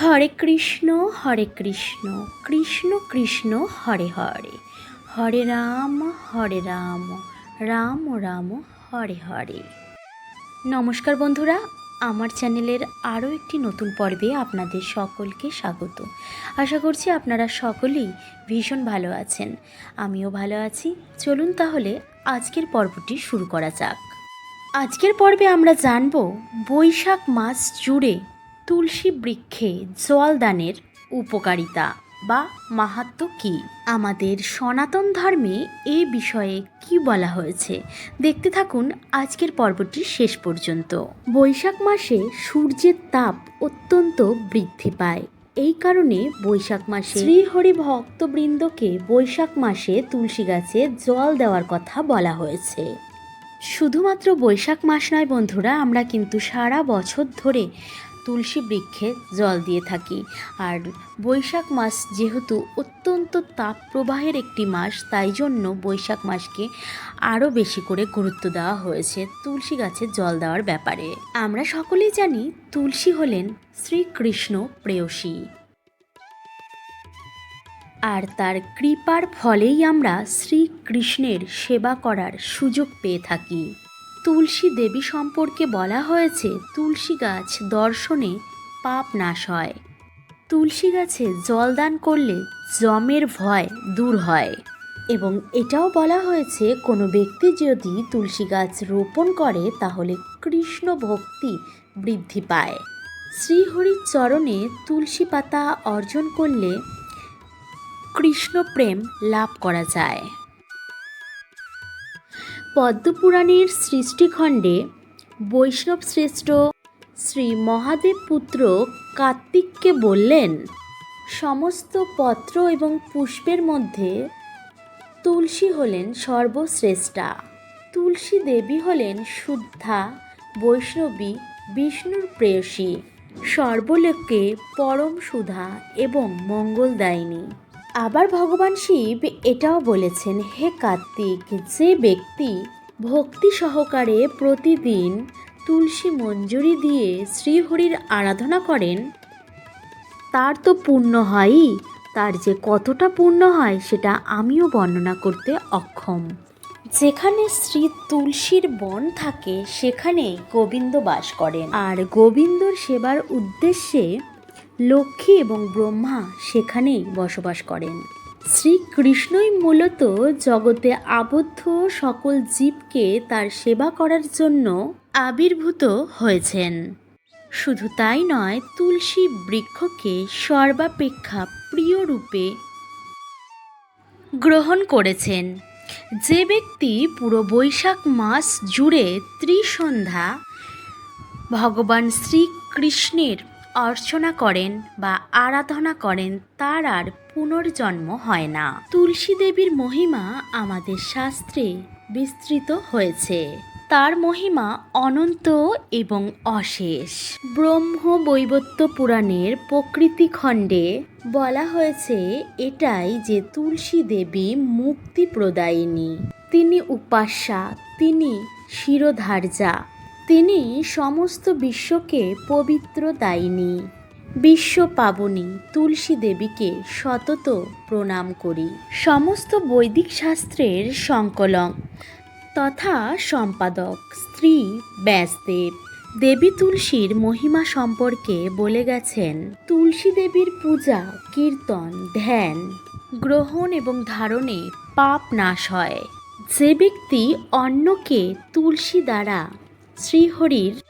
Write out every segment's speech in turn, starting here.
হরে কৃষ্ণ হরে কৃষ্ণ কৃষ্ণ কৃষ্ণ, হরে হরে। হরে রাম হরে রাম রাম রাম, হরে হরে। নমস্কার বন্ধুরা, আমার চ্যানেলের আরও একটি নতুন পর্বে আপনাদের সকলকে স্বাগত। আশা করছি আপনারা সকলেই ভীষণ ভালো আছেন। আমিও ভালো আছি। চলুন তাহলে আজকের পর্বটি শুরু করা যাক। আজকের পর্বে আমরা জানব বৈশাখ মাস জুড়ে তুলসী বৃক্ষে জলদানের উপকারিতা বা মাহাত্ম কী? আমাদের সনাতন ধর্মে এই বিষয়ে কি বলা হয়েছে? দেখতে থাকুন আজকের পর্বটি শেষ পর্যন্ত। বৈশাখ মাসে সূর্যের তাপ অত্যন্ত বৃদ্ধি পায়। এই কারণে বৈশাখ মাসে শ্রীহরি ভক্তবৃন্দকে বৈশাখ মাসে তুলসী গাছে জল দেওয়ার কথা বলা হয়েছে। শুধুমাত্র বৈশাখ মাস নয় বন্ধুরা, আমরা কিন্তু সারা বছর ধরে তুলসী বৃক্ষে জল দিয়ে থাকি। আর বৈশাখ মাস যেহেতু অত্যন্ত তাপ প্রবাহের একটি মাস, তাই জন্য বৈশাখ মাসকে আরও বেশি করে গুরুত্ব দেওয়া হয়েছে তুলসী গাছে জল দেওয়ার ব্যাপারে। আমরা সকলেই জানি তুলসী হলেন শ্রীকৃষ্ণ প্রেয়সী। আর তার কৃপার ফলেই আমরা শ্রীকৃষ্ণের সেবা করার সুযোগ পেয়ে থাকি। তুলসী দেবী সম্পর্কে বলা হয়েছে, তুলসী গাছ দর্শনে পাপ নাশ হয়। তুলসী গাছে জলদান করলে জমের ভয় দূর হয়। এবং এটাও বলা হয়েছে, কোনো ব্যক্তি যদি তুলসী গাছ রোপণ করে, তাহলে কৃষ্ণ ভক্তি বৃদ্ধি পায়। শ্রীহরির চরণে তুলসী পাতা অর্জন করলে কৃষ্ণ প্রেম লাভ করা যায়। পদ্মপুরাণের সৃষ্টিখণ্ডে বৈষ্ণব শ্রেষ্ঠ শ্রী মহাদেব পুত্র কার্তিককে বললেন, সমস্ত পত্র এবং পুষ্পের মধ্যে তুলসী হলেন সর্বশ্রেষ্ঠা। তুলসী দেবী হলেন শুদ্ধা, বৈষ্ণবী, বিষ্ণুর প্রেয়সী, সর্বলোকে পরম সুধা এবং মঙ্গলদায়িনী। আবার ভগবান শিব এটাও বলেছেন, হে কার্তিক, যে ব্যক্তি ভক্তি সহকারে প্রতিদিন তুলসী মঞ্জুরি দিয়ে শ্রীহরির আরাধনা করেন, তার তো পূর্ণ হয়ই। তার যে কতটা পূর্ণ হয় সেটা আমিও বর্ণনা করতে অক্ষম। যেখানে শ্রী তুলসীর বন থাকে, সেখানেই গোবিন্দ বাস করেন। আর গোবিন্দর সেবার উদ্দেশ্যে লক্ষ্মী এবং ব্রহ্মা সেখানেই বসবাস করেন। শ্রীকৃষ্ণই মূলত জগতে আবদ্ধ সকল জীবকে তার সেবা করার জন্য আবির্ভূত হয়েছেন। শুধু তাই নয়, তুলসী বৃক্ষকে সর্বাপেক্ষা প্রিয় রূপে গ্রহণ করেছেন। যে ব্যক্তি পুরো বৈশাখ মাস জুড়ে ত্রিসন্ধ্যা ভগবান শ্রীকৃষ্ণের অর্চনা করেন বা আরাধনা করেন, তার আর পুনর্জন্ম হয় না। তুলসী দেবীর মহিমা আমাদের শাস্ত্রে বিস্তৃত হয়েছে। তার মহিমা অনন্ত এবং অশেষ। ব্রহ্ম বৈবত্য পুরাণের প্রকৃতি খণ্ডে বলা হয়েছে এটাই যে তুলসী দেবী মুক্তি প্রদায়িনী। তিনি উপাস্যা, তিনি শিরোধার্যা। তিনি সমস্ত বিশ্বকে পবিত্র দায়িনী, বিশ্ব পাবনী তুলসী দেবীকে সতত প্রণাম করি। সমস্ত বৈদিক শাস্ত্রের সংকলন তথা সম্পাদক স্ত্রী ব্যাসদেব। দেবী তুলসীর মহিমা সম্পর্কে বলে গেছেন, তুলসী দেবীর পূজা, কীর্তন, ধ্যান, গ্রহণ এবং ধারণে পাপ নাশ হয়। যে ব্যক্তি অন্যকে তুলসী দ্বারা শ্রীহরির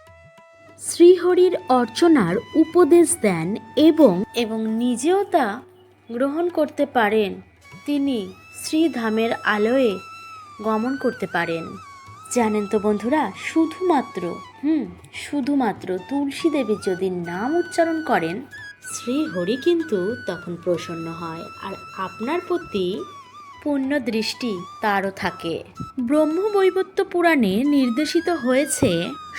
শ্রীহরির অর্চনার উপদেশ দেন এবং এবং নিজেও তা গ্রহণ করতে পারেন। তিনি শ্রীধামের আলোয়ে গমন করতে পারেন। জানেন তো বন্ধুরা, শুধুমাত্র, হুম, শুধুমাত্র তুলসী দেবীর যদি নাম উচ্চারণ করেন, শ্রীহরি কিন্তু তখন প্রসন্ন হয়। আর আপনার প্রতি পূর্ণ দৃষ্টি তারও থাকে। ব্রহ্মবৈবত্য পুরাণে নির্দেশিত হয়েছে,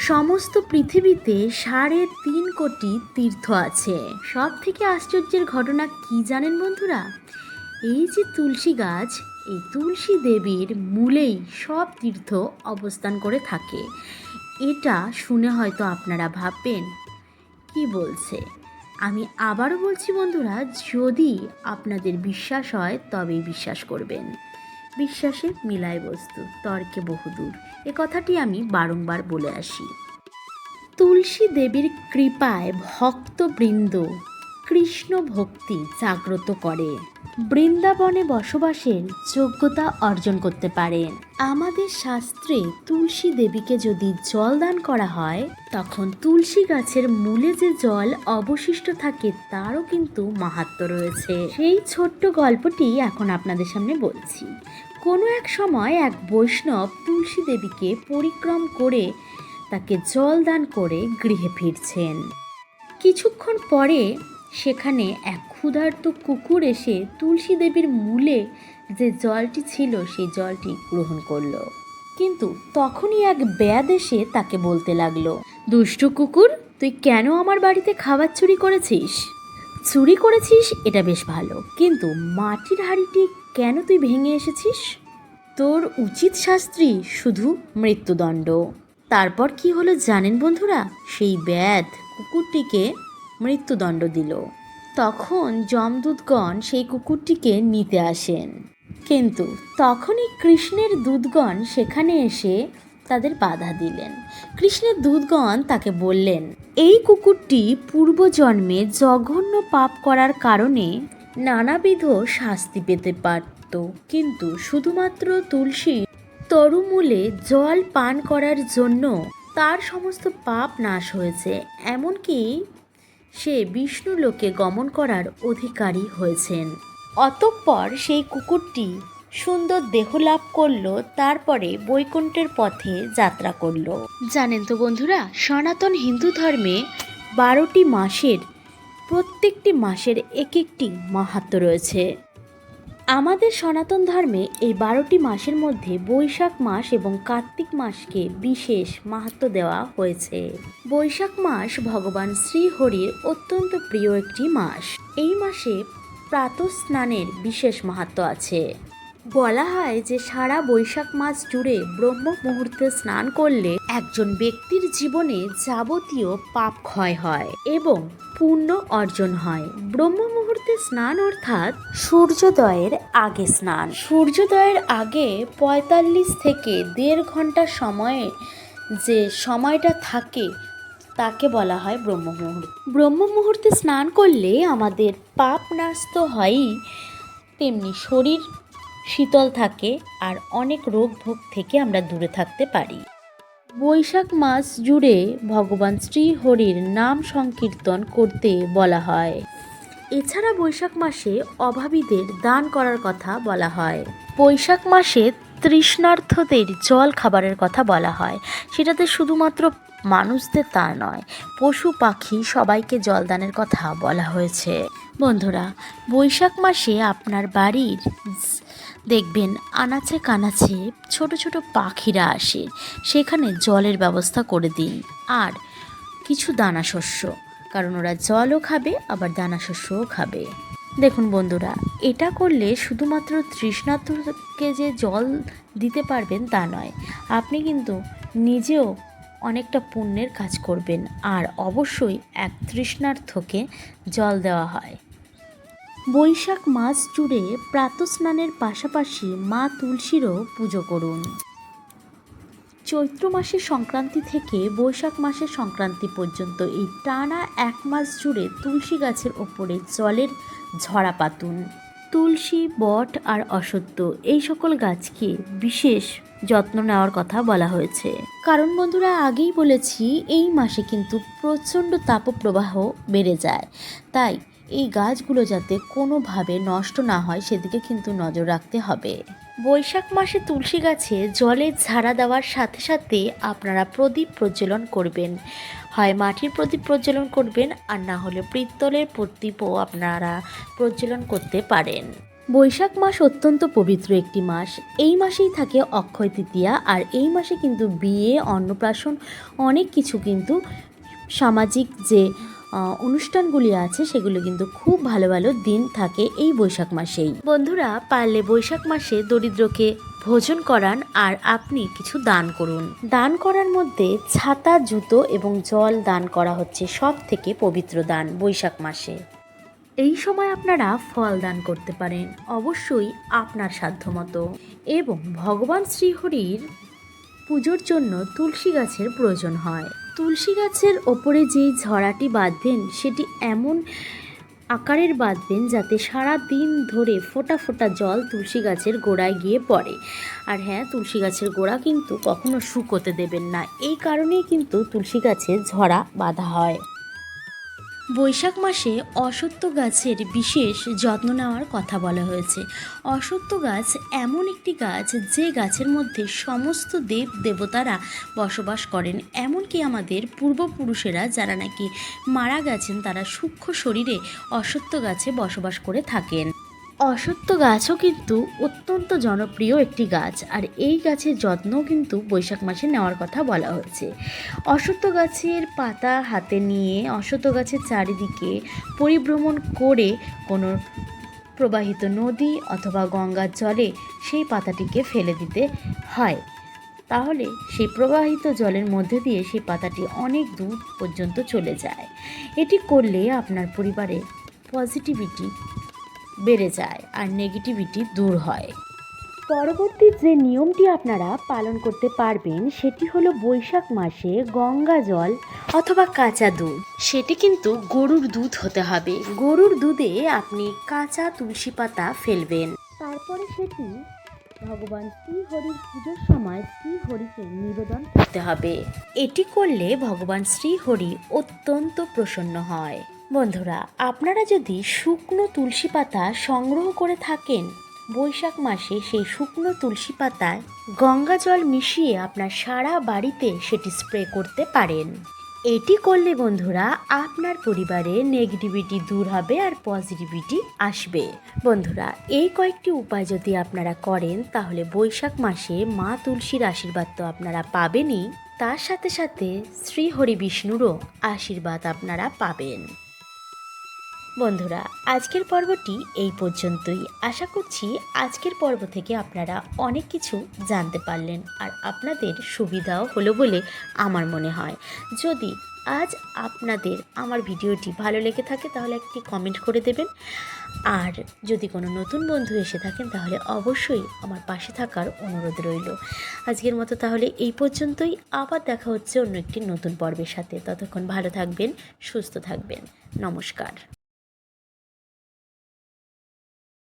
সমস্ত পৃথিবীতে সাড়ে তিন কোটি তীর্থ আছে। সব থেকে আশ্চর্যের ঘটনা কি জানেন বন্ধুরা? এই যে তুলসী গাছ, এই তুলসী দেবীর মূলেই সব তীর্থ অবস্থান করে থাকে। এটা শুনে হয়তো আপনারা ভাববেন, কি বলছে? আমি আবারও বলছি বন্ধুরা, যদি আপনাদের বিশ্বাস হয়, তবেই বিশ্বাস করবেন। বিশ্বাসে মিলায় বস্তু, তর্কে বহুদূর। এ কথাটি আমি বারংবার বলে আসি। তুলসী দেবীর কৃপায় ভক্তবৃন্দ কৃষ্ণ ভক্তি জাগ্রত করে। বৃন্দাবনে বসবাসের যোগ্যতা অর্জন করতে পারেন আমাদের শাস্ত্রে তুলসী দেবীকে যদি জল দান করা হয়, তখন তুলসী গাছের মূলে যে জল অবশিষ্ট থাকে, তারও কিন্তু মাহাত্ম রয়েছে। সেই ছোট্ট গল্পটি এখন আপনাদের সামনে বলছি। কোনো এক সময় এক বৈষ্ণব তুলসী দেবীকে পরিক্রম করে তাকে জল দান করে গৃহে ফিরছেন। কিছুক্ষণ পরে সেখানে এক ক্ষুধার্ত কুকুর এসে তুলসী দেবীর মূলে যে জলটি ছিল, সেই জলটি গ্রহণ করল। কিন্তু তখনই এক ব্যাদ এসে তাকে বলতে লাগল, দুষ্টু কুকুর, তুই কেন আমার বাড়িতে খাবার চুরি করেছিস? চুরি করেছিস? এটা বেশ ভালো। কিন্তু মাটির হাঁড়িটি কেন তুই ভেঙে এসেছিস? তোর উচিত শাস্ত্রী, শুধু মৃত্যুদণ্ড। তারপর কি হলো জানেন বন্ধুরা? সেই ব্যাধ কুকুরটিকে মৃত্যুদণ্ড দিল। তখন যমদূতগণ সেই কুকুরটিকে নিতে আসেন। কিন্তু তখনই কৃষ্ণের দূতগণ সেখানে এসে তাদের বাধা দিলেন। কৃষ্ণের দূতগণ তাকে বললেন, এই কুকুরটি পূর্বজন্মে জঘন্য পাপ করার কারণে নানাবিধ শাস্তি পেতে পারত। কিন্তু শুধুমাত্র তুলসী তরুমূলে জল পান করার জন্য তার সমস্ত পাপ নাশ হয়েছে। এমনকি সে বিষ্ণু লোকে গমন করার অধিকারী হয়েছেন। অতঃপর সেই কুকুরটি সুন্দর দেহ লাভ করল, তারপরে বৈকুণ্ঠের পথে যাত্রা করল। জানেন তো বন্ধুরা, সনাতন হিন্দু ধর্মে বারোটি মাসের, প্রত্যেকটি মাসের এক একটি মাহাত্ম রয়েছে। আমাদের সনাতন ধর্মে এই বারোটি মাসের মধ্যে বৈশাখ মাস এবং কার্তিক মাসকে বিশেষ মাহাত্ম দেওয়া হয়েছে। বৈশাখ মাস ভগবান শ্রীহরির অত্যন্ত প্রিয় একটি মাস। এই মাসে প্রাত স্নানের বিশেষ মাহাত্ম আছে। বলা হয় যে সারা বৈশাখ মাস জুড়ে ব্রহ্ম মুহূর্তে স্নান করলে একজন ব্যক্তির জীবনে যাবতীয় পাপ ক্ষয় হয় এবং পুণ্য অর্জন হয়। ব্রহ্ম মুহূর্তে স্নান অর্থাৎ সূর্যোদয়ের আগে স্নান। সূর্যোদয়ের আগে পঁয়তাল্লিশ থেকে দেড় ঘণ্টা সময়ে যে সময়টা থাকে, তাকে বলা হয় ব্রহ্ম মুহূর্ত ব্রহ্ম মুহূর্তে স্নান করলে আমাদের পাপ নাশ তো হয়ই, তেমনি শরীর শীতল থাকে আর অনেক রোগ ভোগ থেকে আমরা দূরে থাকতে পারি। বৈশাখ মাস জুড়ে ভগবান শ্রীহরির নাম সংকীর্তন করতে বলা হয়। এছাড়া বৈশাখ মাসে অভাবীদের দান করার কথা বলা হয়। বৈশাখ মাসে তৃষ্ণার্থদের জল খাবারের কথা বলা হয়। সেটাতে শুধুমাত্র মানুষদের তা নয়, পশু, পাখি সবাইকে জলদানের কথা বলা হয়েছে। বন্ধুরা, বৈশাখ মাসে আপনার বাড়ির দেখবেন আনাচে কানাচে ছোট ছোট পাখিরা আসে। সেখানে জলের ব্যবস্থা করে দিন। আর কিছু দানা শস্য কারণ ওরা জলও খাবে, আবার দানা শস্যও খাবে। দেখুন বন্ধুরা, এটা করলে শুধুমাত্র তৃষ্ণার্থকে যে জল দিতে পারবেন তা নয়, আপনি কিন্তু নিজেও অনেকটা পুণ্যের কাজ করবেন। আর অবশ্যই এক তৃষ্ণার্থকে জল দেওয়া হয়। বৈশাখ মাস জুড়ে প্রাতঃস্নানের পাশাপাশি মা তুলসীরও পুজো করুন। চৈত্র মাসের সংক্রান্তি থেকে বৈশাখ মাসের সংক্রান্তি পর্যন্ত এই টানা এক মাস জুড়ে তুলসী গাছের ওপরে জলের ঝরা পাতুন। তুলসী, বট আর অসত্য এই সকল গাছকে বিশেষ যত্ন নেওয়ার কথা বলা হয়েছে। কারণ বন্ধুরা, আগেই বলেছি, এই মাসে কিন্তু প্রচণ্ড তাপপ্রবাহ বেড়ে যায়। তাই এই গাছগুলো যাতে কোনোভাবে নষ্ট না হয়, সেদিকে কিন্তু নজর রাখতে হবে। বৈশাখ মাসে তুলসী গাছে জলে ঝাড়া দেওয়ার সাথে সাথে আপনারা প্রদীপ প্রজ্বলন করবেন। হয় মাটির প্রদীপ প্রজ্বলন করবেন আর না হলে পিত্তলের প্রদীপও আপনারা প্রজ্বলন করতে পারেন। বৈশাখ মাস অত্যন্ত পবিত্র একটি মাস। এই মাসেই থাকে অক্ষয় তৃতীয়া আর এই মাসে কিন্তু বিয়ে, অন্নপ্রাশন, অনেক কিছু কিন্তু সামাজিক যে অনুষ্ঠানগুলি আছে, সেগুলো কিন্তু খুব ভালো ভালো দিন থাকে এই বৈশাখ মাসেই। বন্ধুরা, পারলে বৈশাখ মাসে দরিদ্রকে ভোজন করান আর আপনি কিছু দান করুন। দান করার মধ্যে ছাতা, জুতো এবং জল দান করা হচ্ছে সব থেকে পবিত্র দান বৈশাখ মাসে। এই সময় আপনারা ফল দান করতে পারেন, অবশ্যই আপনার সাধ্যমতো। এবং ভগবান শ্রীহরির পুজোর জন্য তুলসী গাছের প্রয়োজন হয়। তুলসী গাছের ওপরে যেই ঝরাটি বাঁধবেন, সেটি এমন আকারের বাঁধবেন যাতে সারা দিন ধরে ফোটা ফোটা জল তুলসী গাছের গোড়ায় গিয়ে পড়ে। আর হ্যাঁ তুলসী গাছের গোড়া কিন্তু কখনো শুকোতে দেবেন না। এই কারণেই কিন্তু তুলসী গাছের ঝরা বাঁধা হয়। বৈশাখ মাসে অসত্য গাছের বিশেষ যত্ন নেওয়ার কথা বলা হয়েছে। অসত্য গাছ এমন একটি গাছ যে গাছের মধ্যে সমস্ত দেব দেবতারা বসবাস করেন। এমনকি আমাদের পূর্বপুরুষেরা যারা নাকি মারা গেছেন, তারা সূক্ষ্ম শরীরে অসত্য গাছে বসবাস করে থাকেন। অসত্য গাছও কিন্তু অত্যন্ত জনপ্রিয় একটি গাছ, আর এই গাছের যত্নও কিন্তু বৈশাখ মাসে নেওয়ার কথা বলা হয়েছে অসত্য গাছের পাতা হাতে নিয়ে, অসত্য গাছের চারিদিকে পরিভ্রমণ করে কোনো প্রবাহিত নদী অথবা গঙ্গার জলে সেই পাতাটিকে ফেলে দিতে হয়। তাহলে সেই প্রবাহিত জলের মধ্যে দিয়ে সেই পাতাটি অনেক দূর পর্যন্ত চলে যায়। এটি করলে আপনার পরিবারে পজিটিভিটি বেড়ে যায় আর নেগেটিভিটি দূর হয়। পরবর্তী যে নিয়মটি আপনারা পালন করতে পারবেন সেটি হলো বৈশাখ মাসে গঙ্গা জল অথবা কাঁচা দুধ। সেটি কিন্তু গরুর দুধ হতে হবে। গরুর দুধে আপনি কাঁচা তুলসী পাতা ফেলবেন। তারপরে সেটি ভগবান শ্রীহরির পুজোর সময় শ্রীহরিকে নিবেদন করতে হবে। এটি করলে ভগবান শ্রীহরি অত্যন্ত প্রসন্ন হয়। বন্ধুরা, আপনারা যদি শুকনো তুলসী পাতা সংগ্রহ করে থাকেন, বৈশাখ মাসে সেই শুকনো তুলসী পাতায় গঙ্গা জল মিশিয়ে আপনার সারা বাড়িতে সেটি স্প্রে করতে পারেন। এটি করলে বন্ধুরা, আপনার পরিবারে নেগেটিভিটি দূর হবে আর পজিটিভিটি আসবে। বন্ধুরা, এই কয়েকটি উপায় যদি আপনারা করেন, তাহলে বৈশাখ মাসে মা তুলসীর আশীর্বাদ তো আপনারা পাবেনই। তার সাথে সাথে শ্রী হরি বিষ্ণুরও আশীর্বাদ আপনারা পাবেন। বন্ধুরা, আজকের পর্বটি এই পর্যন্তই। আশা করছি আজকের পর্ব থেকে আপনারা অনেক কিছু জানতে পারলেন আর আপনাদের সুবিধাও হলো বলে আমার মনে হয়। যদি আজ আপনাদের আমার ভিডিওটি ভালো লেগে থাকে তাহলে একটি কমেন্ট করে দেবেন। আর যদি কোনো নতুন বন্ধু এসে থাকেন তাহলে অবশ্যই আমার পাশে থাকার অনুরোধ রইল। আজকের মতো তাহলে এই পর্যন্তই। আবার দেখা হচ্ছে অন্য একটি নতুন পর্বের সাথে। ততক্ষণ ভালো থাকবেন, সুস্থ থাকবেন। নমস্কার।